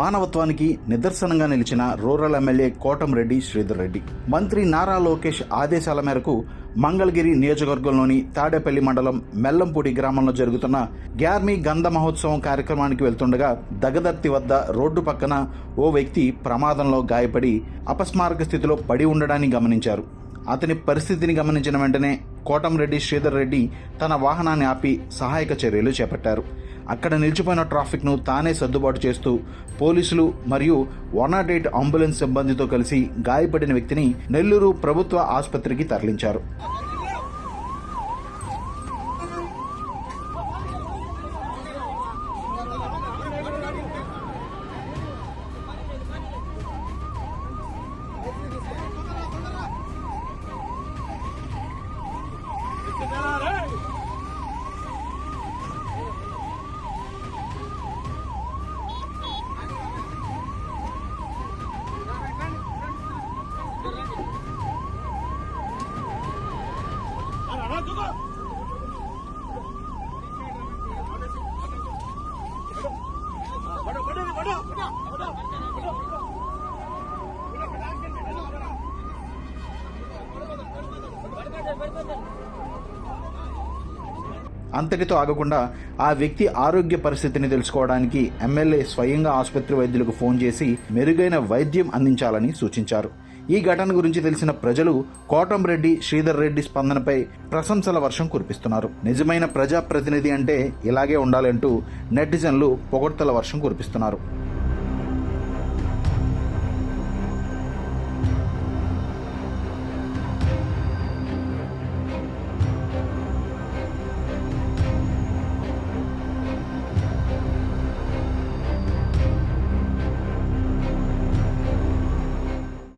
మానవత్వానికి నిదర్శనంగా నిలిచిన రూరల్ ఎమ్మెల్యే కోటంరెడ్డి శ్రీధర్ రెడ్డి. మంత్రి నారా లోకేష్ ఆదేశాల మేరకు మంగళగిరి నియోజకవర్గంలోని తాడేపల్లి మండలం మెల్లంపూడి గ్రామంలో జరుగుతున్న గ్యార్మీ గంధ మహోత్సవం కార్యక్రమానికి వెళ్తుండగా దగదర్తి వద్ద రోడ్డు పక్కన ఓ వ్యక్తి ప్రమాదంలో గాయపడి అపస్మారక స్థితిలో పడి ఉండడాన్ని గమనించారు. అతని పరిస్థితిని గమనించిన వెంటనే కోటంరెడ్డి శ్రీధర్ రెడ్డి తన వాహనాన్ని ఆపి సహాయక చర్యలు చేపట్టారు. అక్కడ నిలిచిపోయిన ట్రాఫిక్ను తానే సర్దుబాటు చేస్తూ పోలీసులు మరియు వన్ నాట్ ఎయిట్ అంబులెన్స్ సిబ్బందితో కలిసి గాయపడిన వ్యక్తిని నెల్లూరు ప్రభుత్వ ఆసుపత్రికి తరలించారు. అంతటితో ఆగకుండా ఆ వ్యక్తి ఆరోగ్య పరిస్థితిని తెలుసుకోవడానికి ఎమ్మెల్యే స్వయంగా ఆసుపత్రి వైద్యులకు ఫోన్ చేసి మెరుగైన వైద్యం అందించాలని సూచించారు. ఈ ఘటన గురించి తెలిసిన ప్రజలు కోటంరెడ్డి శ్రీధర్ రెడ్డి స్పందనపై ప్రశంసల వర్షం కురిపిస్తున్నారు. నిజమైన ప్రజాప్రతినిధి అంటే ఇలాగే ఉండాలంటూ నెటిజన్లు పొగడ్తల వర్షం కురిపిస్తున్నారు.